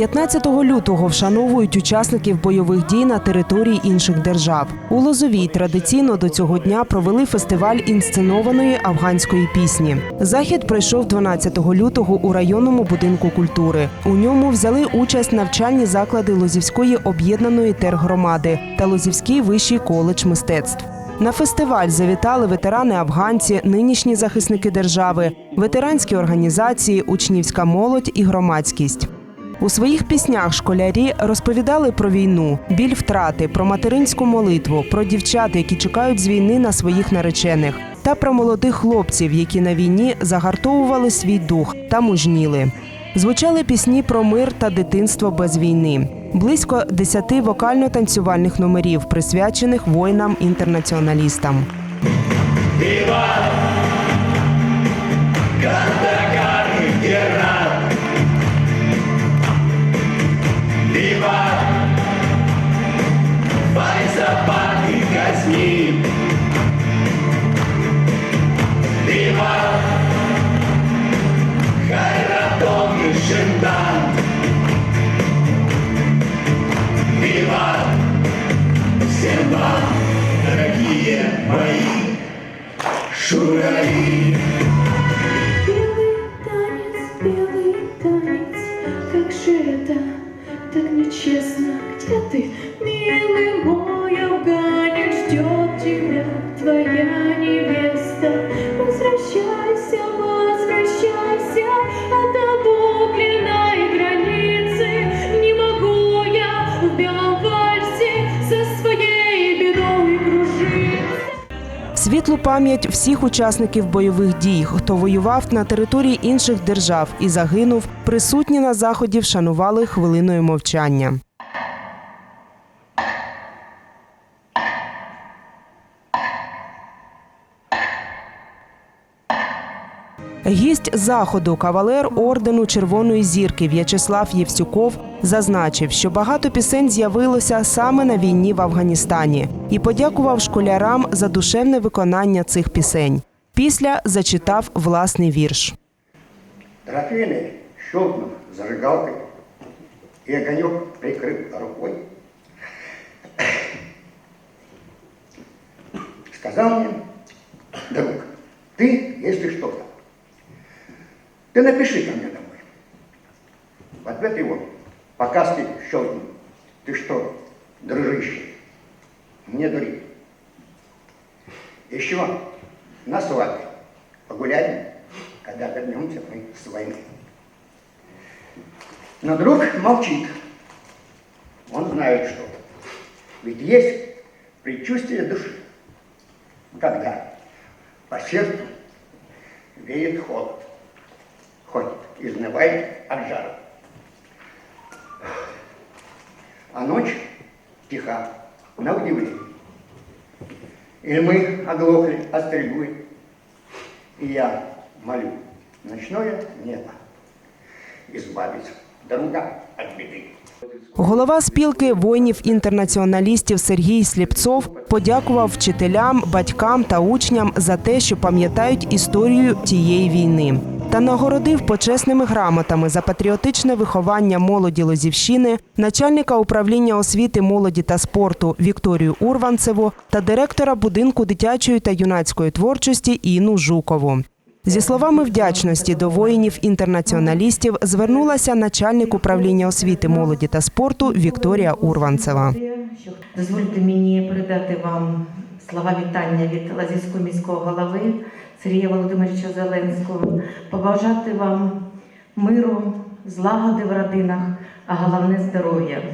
15 лютого вшановують учасників бойових дій на території інших держав. У Лозовій традиційно до цього дня провели фестиваль інсценованої афганської пісні. Захід пройшов 12 лютого у районному будинку культури. У ньому взяли участь навчальні заклади Лозівської об'єднаної тергромади та Лозівський вищий коледж мистецтв. На фестиваль завітали ветерани афганці, нинішні захисники держави, ветеранські організації, учнівська молодь і громадськість. У своїх піснях школярі розповідали про війну, біль втрати, про материнську молитву, про дівчат, які чекають з війни на своїх наречених, та про молодих хлопців, які на війні загартовували свій дух та мужніли. Звучали пісні про мир та дитинство без війни. Близько десяти вокально-танцювальних номерів, присвячених воїнам-інтернаціоналістам. Файзапад шураи Белый танец, белый танец, как же это так нечестно? Где ты, милый мой афганец, ждет Світлу пам'ять всіх учасників бойових дій, хто воював на території інших держав і загинув, присутні на заході вшанували хвилиною мовчання. Гість заходу, кавалер ордену Червоної зірки В'ячеслав Євсюков зазначив, що багато пісень з'явилося саме на війні в Афганістані і подякував школярам за душевне виконання цих пісень. Після зачитав власний вірш. Трофейный щелкнув зажигалкой и огонек прикрыв рукой, сказал мне, друг, ты, если что-то, ты напиши ко мне домой. В ответ его, пока ты щелкнул, ты что, дружище, не дури. Еще на свадьбе погуляем, когда вернемся мы с войны. Но друг молчит. Он знает, что ведь есть предчувствие души, когда по сердцу веет холод, ходит, изнывает от жара. А ночь тиха, на удивление. И мы оглохли от стрельбы, и я молю ночное небо избавить друга от беды. Голова спілки воїнів-інтернаціоналістів Сергій Сліпцов подякував вчителям, батькам та учням за те, що пам'ятають історію тієї війни, та нагородив почесними грамотами за патріотичне виховання молоді Лозівщини, начальника управління освіти, молоді та спорту Вікторію Урванцеву та директора будинку дитячої та юнацької творчості Інну Жукову. Зі словами вдячності до воїнів-інтернаціоналістів звернулася начальник управління освіти, молоді та спорту Вікторія Урванцева. Дозвольте мені передати вам слова вітання від Лазівського міського голови Сергія Володимировича Зеленського, побажати вам миру, злагоди в родинах, а головне здоров'я.